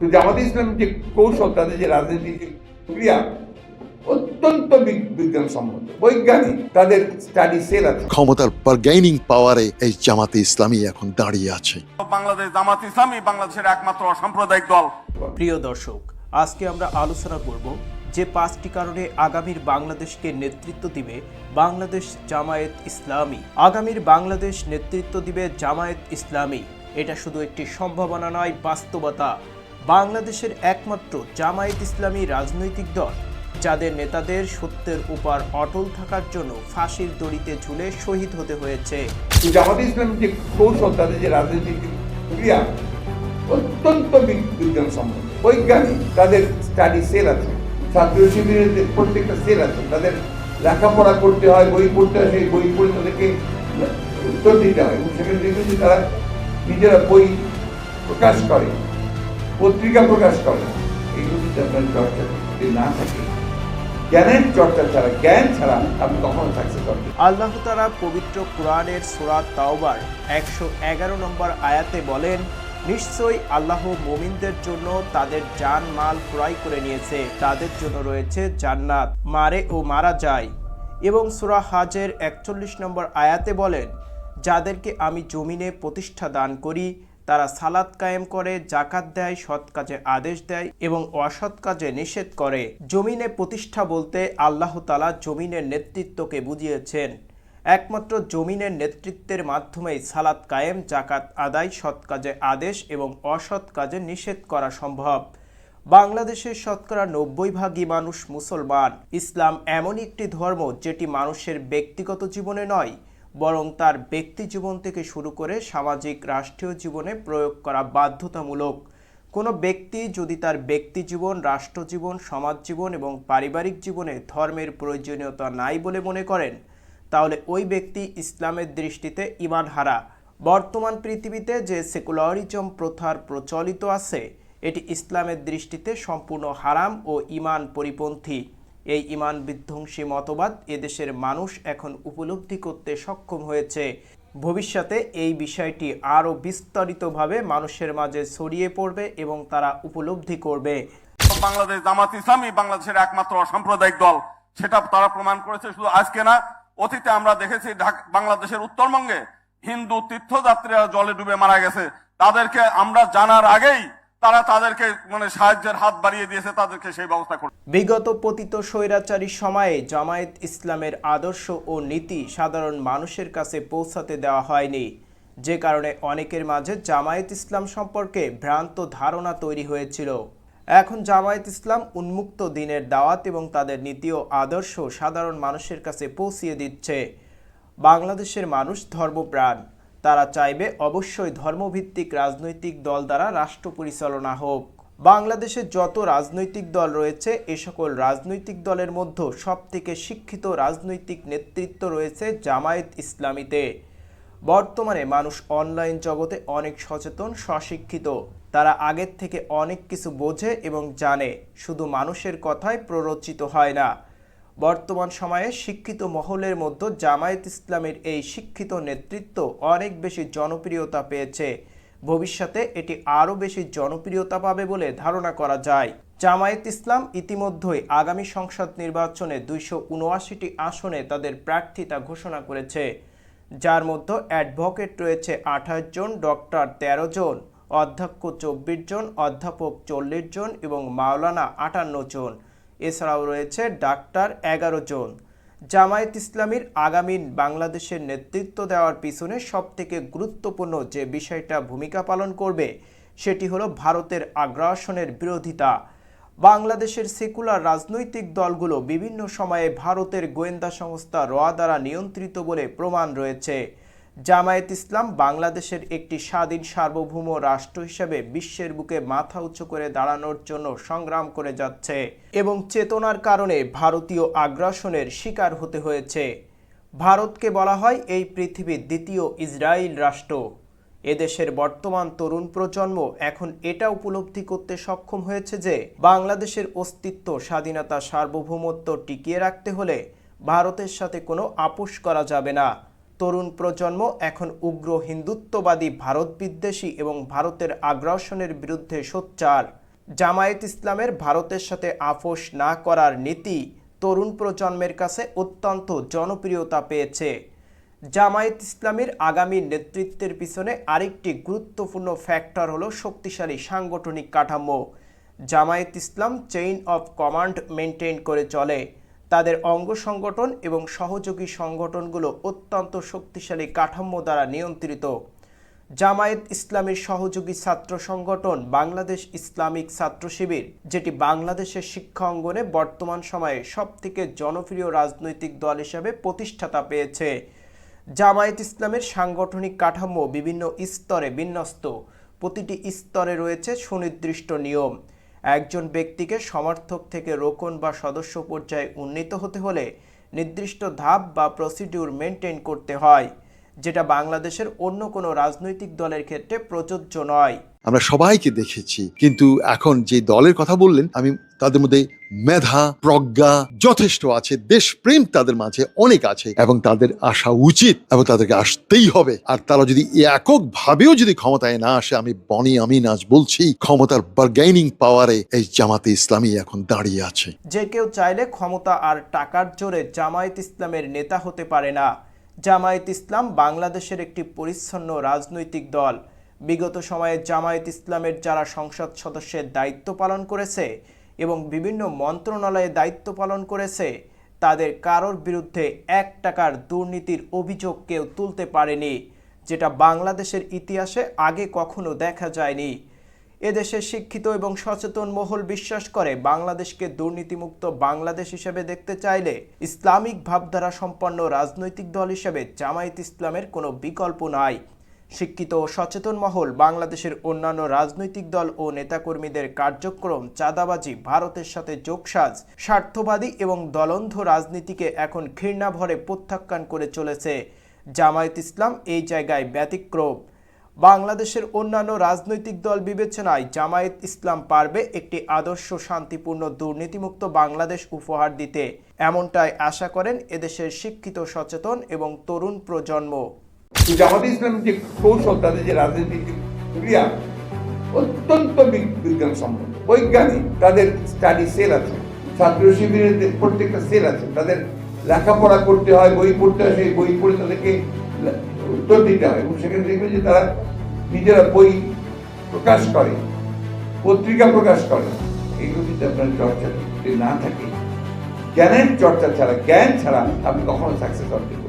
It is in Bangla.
তো জামাত ইসলামের যে কৌশল তাদের যে রাজনৈতিক ক্রিয়া অত্যন্ত বিজ্ঞানসম্মত বৈজ্ঞানিক তাদের স্টাডি সেল আছে। ক্ষমতার বার্গেনিং পাওয়ারে এই জামাতে ইসলামী এখন দাঁড়িয়ে আছে। বাংলাদেশ জামাত ইসলামী বাংলাদেশের একমাত্র অসাম্প্রদায়িক দল। প্রিয় দর্শক আজকে আমরা আলোচনা করব যে পাঁচটি কারণে আগামীর বাংলাদেশকে নেতৃত্ব দিবে বাংলাদেশ জামায়াত ইসলামী। আগামীর বাংলাদেশ নেতৃত্ব দিবে জামায়াত ইসলামী। এটা শুধু একটি সম্ভাবনা নয় বাস্তবতা। বাংলাদেশের একমাত্র জামায়াত ইসলামী রাজনৈতিক দল, যাদের নেতাদের সত্যের উপর অটল থাকার জন্য ফাঁসির দড়িতে ঝুলে শহীদ হতে হয়েছে। জামাত ইসলামের যে কৌশল তাদের যে রাজনৈতিক ক্রিয়া, অত্যন্ত বিগ- বিজ্ঞানসম্মত। বৈজ্ঞানিক তাদের স্টাডি সেল আছে, ছাত্র শিবিরের প্রত্যেকটা সেল আছে, তাদের লেখাপড়া করতে হয়, বই পড়তে হয়, সেই বই পড়ে তাদেরকে উত্তর দিতে হয়। এবং সেখানে দেখবেন তারা নিজেরা বই প্রকাশ করে। পত্রিকা প্রকাশ করে। এইগুলো যদি আপনার চর্চা যদি না থাকে আল্লাহ তারা পবিত্র কোরআনের তাওবার একশো এগারো নম্বর আয়াতে বলেন, নিশ্চয়ই আল্লাহ মুমিনদের জন্য তাদের জান মাল ক্রয় করে নিয়েছে। তাদের জন্য রয়েছে জান্নাত, মারে ও মারা যায়। এবং সুরা হাজের একচল্লিশ নম্বর আয়াতে বলেন, যাদেরকে আমি জমিনে প্রতিষ্ঠা দান করি তারা সালাত কায়েম করে জাকাত দেয়, সৎ কাজে আদেশ দেয় এবং অসৎ কাজে নিষেধ করে। জমিনে প্রতিষ্ঠা বলতে আল্লাহ তালা জমিনের নেতৃত্বকে বুঝিয়েছেন। একমাত্র জমিনের নেতৃত্বের মাধ্যমেই সালাত কায়েম জাকাত আদায়, সৎ কাজে আদেশ এবং অসৎ কাজে নিষেধ করা সম্ভব। বাংলাদেশের শতকরা নব্বই ভাগই মানুষ মুসলমান। ইসলাম এমনই একটি ধর্ম যেটি মানুষের ব্যক্তিগত জীবনে নয় বরং তার ব্যক্তি জীবন থেকে শুরু করে সামাজিক রাষ্ট্রীয় জীবনে প্রয়োগ করা বাধ্যতামূলক। কোনো ব্যক্তি যদি তার ব্যক্তি জীবন, রাষ্ট্র জীবন, সমাজ জীবন এবং পারিবারিক জীবনে ধর্মের প্রয়োজনীয়তা নাই বলে মনে করেন, তাহলে ওই ব্যক্তি ইসলামের দৃষ্টিতে ইমান হারা বর্তমান পৃথিবীতে যে সেকুলারিজম প্রথার প্রচলিত আছে, এটি ইসলামের দৃষ্টিতে সম্পূর্ণ হারাম ও ইমান পরিপন্থী। এই ইমান বিধ্বংসী মতবাদ এদেশের মানুষ এখন উপলব্ধি করতে সক্ষম হয়েছে। ভবিষ্যতে এই বিষয়টি আরও বিস্তারিতভাবে মানুষের মাঝে ছড়িয়ে পড়বে এবং তারা উপলব্ধি করবে। বাংলাদেশ জামাত ইসলামী বাংলাদেশের একমাত্র অসাম্প্রদায়িক দল। সেটা তারা প্রমাণ করেছে শুধু আজকে না, অতীতে আমরা দেখেছি বাংলাদেশের উত্তরবঙ্গে হিন্দু তীর্থযাত্রীরা জলে ডুবে মারা গেছে। তাদেরকে আমরা জানার আগেই তারা তাদেরকে মানে সাহায্যের হাত বাড়িয়ে দিয়েছে, তাদেরকে সেই ব্যবস্থা করে বিগত পতিত স্বৈরাচারী সময়ে জামায়াত ইসলামের আদর্শ ও নীতি সাধারণ মানুষের কাছে পৌঁছাতে দেওয়া হয়নি। যে কারণে অনেকের মাঝে জামায়াত ইসলাম সম্পর্কে ভ্রান্ত ধারণা তৈরি হয়েছিল। এখন জামায়াত ইসলাম উন্মুক্ত দিনের দাওয়াত এবং তাদের নীতি ও আদর্শ সাধারণ মানুষের কাছে পৌঁছিয়ে দিচ্ছে। বাংলাদেশের মানুষ ধর্মপ্রাণ। তারা চাইবে অবশ্যই ধর্মভিত্তিক রাজনৈতিক দল দ্বারা রাষ্ট্র পরিচালনা হোক। বাংলাদেশে যত রাজনৈতিক দল রয়েছে, এ সকল রাজনৈতিক দলের মধ্যে সবথেকে শিক্ষিত রাজনৈতিক নেতৃত্ব রয়েছে জামায়াত ইসলামীতে। বর্তমানে মানুষ অনলাইন জগতে অনেক সচেতন, স্বশিক্ষিত। তারা আগের থেকে অনেক কিছু বোঝে এবং জানে। শুধু মানুষের কথায় প্ররোচিত হয় না। বর্তমান সময়ে শিক্ষিত মহলের মধ্যে জামায়াত ইসলামের এই শিক্ষিত নেতৃত্ব অনেক বেশি জনপ্রিয়তা পেয়েছে। ভবিষ্যতে এটি আরও বেশি জনপ্রিয়তা পাবে বলে ধারণা করা যায়। জামায়াত ইসলাম ইতিমধ্যেই আগামী সংসদ নির্বাচনে দুইশো উনআশিটি আসনে তাদের প্রার্থিতা ঘোষণা করেছে। যার মধ্যে অ্যাডভোকেট রয়েছে আঠাশ জন, ডক্টর তেরো জন, অধ্যক্ষ চব্বিশ জন, অধ্যাপক চল্লিশ জন এবং মাওলানা আটান্ন জন। এছাড়াও রয়েছে ডাক্তার এগারো জন। জামায়াত ইসলামীর আগামী বাংলাদেশের নেতৃত্ব দেওয়ার পিছনে সবথেকে গুরুত্বপূর্ণ যে বিষয়টা ভূমিকা পালন করবে, সেটি হলো ভারতের আগ্রাসনের বিরোধিতা। বাংলাদেশের সেকুলার রাজনৈতিক দলগুলো বিভিন্ন সময়ে ভারতের গোয়েন্দা সংস্থা রয়া দ্বারা নিয়ন্ত্রিত বলে প্রমাণ রয়েছে। জামায়াত ইসলাম বাংলাদেশের একটি স্বাধীন সার্বভৌম রাষ্ট্র হিসেবে বিশ্বের বুকে মাথা উঁচু করে দাঁড়ানোর জন্য সংগ্রাম করে যাচ্ছে এবং চেতনার কারণে ভারতীয় আগ্রাসনের শিকার হতে হয়েছে। ভারতকে বলা হয় এই পৃথিবীর দ্বিতীয় ইসরায়েল রাষ্ট্র। এদেশের বর্তমান তরুণ প্রজন্ম এখন এটা উপলব্ধি করতে সক্ষম হয়েছে যে, বাংলাদেশের অস্তিত্ব, স্বাধীনতা, সার্বভৌমত্ব টিকিয়ে রাখতে হলে ভারতের সাথে কোনো আপোষ করা যাবে না। তরুণ প্রজন্ম এখন উগ্র হিন্দুত্ববাদী ভারত বিদ্বেষী এবং ভারতের আগ্রাসনের বিরুদ্ধে সোচ্চার। জামায়াত ইসলামের ভারতের সাথে আপোষ না করার নীতি তরুণ প্রজন্মের কাছে অত্যন্ত জনপ্রিয়তা পেয়েছে। জামায়াত ইসলামের আগামী নেতৃত্বের পিছনে আরেকটি গুরুত্বপূর্ণ ফ্যাক্টর হলো শক্তিশালী সাংগঠনিক কাঠামো। Jamaat Islam chain of command maintain করে চলে। তাদের অঙ্গ সংগঠন এবং সহযোগী সংগঠনগুলো অত্যন্ত শক্তিশালী কাঠামো দ্বারা নিয়ন্ত্রিত। জামায়াত ইসলামের সহযোগী ছাত্র সংগঠন বাংলাদেশ ইসলামিক ছাত্র শিবির, যেটি বাংলাদেশের শিক্ষা অঙ্গনে বর্তমান সময়ে সবথেকে জনপ্রিয় রাজনৈতিক দল হিসাবে প্রতিষ্ঠাতা পেয়েছে। জামায়াত ইসলামের সাংগঠনিক কাঠামো বিভিন্ন স্তরে বিন্যস্ত। প্রতিটি স্তরে রয়েছে সুনির্দিষ্ট নিয়ম। একজন ব্যক্তিকে সমর্থক থেকে রোকন বা সদস্য পর্যায়ে উন্নীত হতে হলে নির্দিষ্ট ধাপ বা প্রসিডিউর মেনটেন করতে হয়, যেটা বাংলাদেশের অন্য কোনো রাজনৈতিক দলের ক্ষেত্রে প্রযোজ্য নয়। আমরা সবাইকে দেখেছি, কিন্তু এখন যে দলের কথা বললেন, আমি তাদের মধ্যে মেধা, প্রজ্ঞা যথেষ্ট আছে, দেশপ্রেম তাদের মাঝে অনেক আছে এবং তাদের আসা উচিত এবং তাদেরকে আসতেই হবে। আর তারা যদি এককভাবেও যদি ক্ষমতায় না আসে, আমি বনি আমি নাচ বলছি, ক্ষমতার বার্গেনিং পাওয়ারে এই জামাতে ইসলামী এখন দাঁড়িয়ে আছে। যে কেউ চাইলে ক্ষমতা আর টাকার জোরে জামায়াত ইসলামের নেতা হতে পারে না। জামায়াত ইসলাম বাংলাদেশের একটি পরিচ্ছন্ন রাজনৈতিক দল। বিগত সময়ে জামায়াত ইসলামের যারা সংসদ সদস্যের দায়িত্ব পালন করেছে এবং বিভিন্ন মন্ত্রণালয়ে দায়িত্ব পালন করেছে, তাদের কারোর বিরুদ্ধে এক টাকার দুর্নীতির অভিযোগ কেউ তুলতে পারেনি, যেটা বাংলাদেশের ইতিহাসে আগে কখনো দেখা যায়নি। এদেশের শিক্ষিত এবং সচেতন মহল বিশ্বাস করে বাংলাদেশকে দুর্নীতিমুক্ত বাংলাদেশ হিসেবে দেখতে চাইলে ইসলামিক ভাবধারা সম্পন্ন রাজনৈতিক দল হিসেবে জামায়াত ইসলামের কোনো বিকল্প নাই। শিক্ষিত ও সচেতন মহল, বাংলাদেশের অন্যান্য রাজনৈতিক দল ও নেতাকর্মীদের কার্যক্রম চাঁদাবাজি, ভারতের সাথে যোগসাজ, স্বার্থবাদী এবং দলন্ধ রাজনীতিকে এখন ঘৃণা ভরে প্রত্যাখ্যান করে চলেছে জামায়াত ইসলাম। এই জায়গায় ব্যতিক্রম। বাংলাদেশের অন্যান্য রাজনৈতিক দল বিবেচনায় জামায়াত ইসলাম পারবে একটি আদর্শ, শান্তিপূর্ণ, দুর্নীতিমুক্ত বাংলাদেশ উপহার দিতে। এমনটাই আশা করেন এদেশের শিক্ষিত, সচেতন এবং তরুণ প্রজন্ম। জামাতে ইসলামের যে কৌশল তাদের যে রাজনৈতিক ক্রিয়া, অত্যন্ত বিজ্ঞান বিজ্ঞানসম্মত বৈজ্ঞানিক, তাদের স্টাডি সেল আছে। ছাত্র শিবিরের প্রত্যেকটা সেল আছে, তাদের লেখাপড়া করতে হয়, বই পড়তে হয়, সেই বই পড়ে তাদেরকে উত্তর দিতে হয়। এবং সেখানে দেখবে যে তারা নিজেরা বই প্রকাশ করে, পত্রিকা প্রকাশ করে। এগুলো যদি আপনার চর্চা না থাকে, জ্ঞানের চর্চা ছাড়া, জ্ঞান ছাড়া আপনি কখনো সাকসেস হবেন